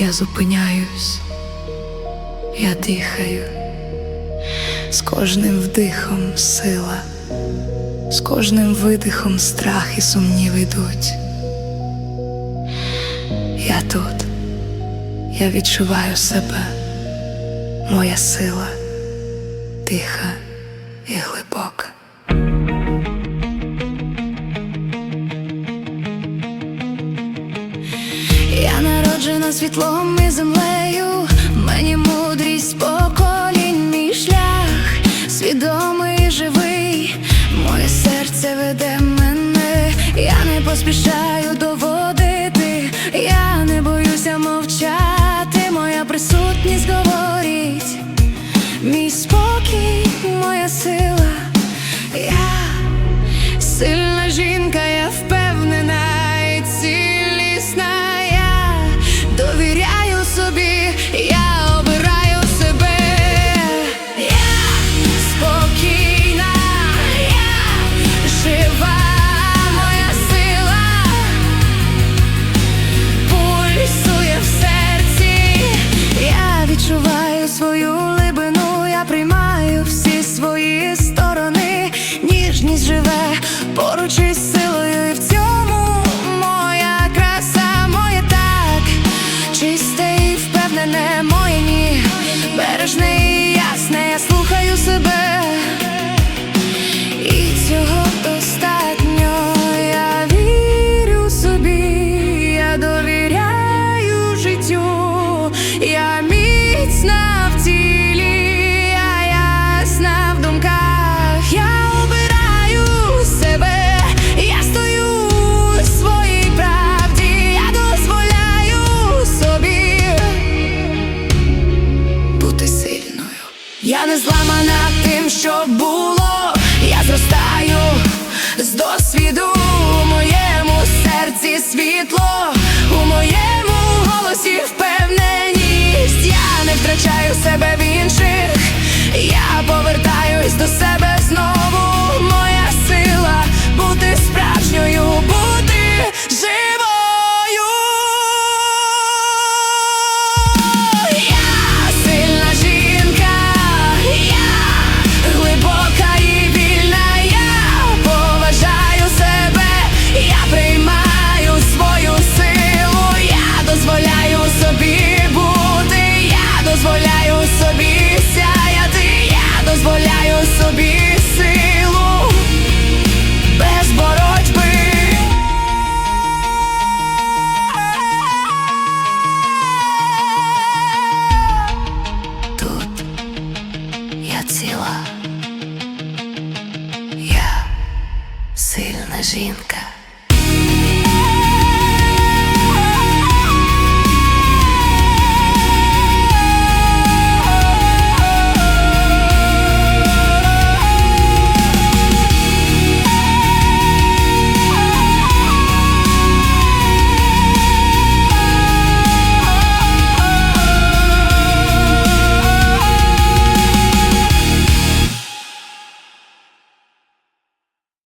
Я зупиняюсь, я дихаю, з кожним вдихом сила, з кожним видихом страх і сумнів йдуть. Я тут, я відчуваю себе, моя сила. Тиха і глибока. Я народжена світлом і землею, мені мудрість поколінь, мій шлях, свідомий живий, моє серце веде мене, я не поспішаю свою глибину, я приймаю всі свої сторони, ніжність живе поруч із силою, і в цьому моя краса, моє так, чисте і впевнене, моє ні, бережне і ясне, я слухаю себе. І цього достатньо, я вірю собі, я довіряю життю, я Не зламана тим, що було, я ціла, я сильна жінка.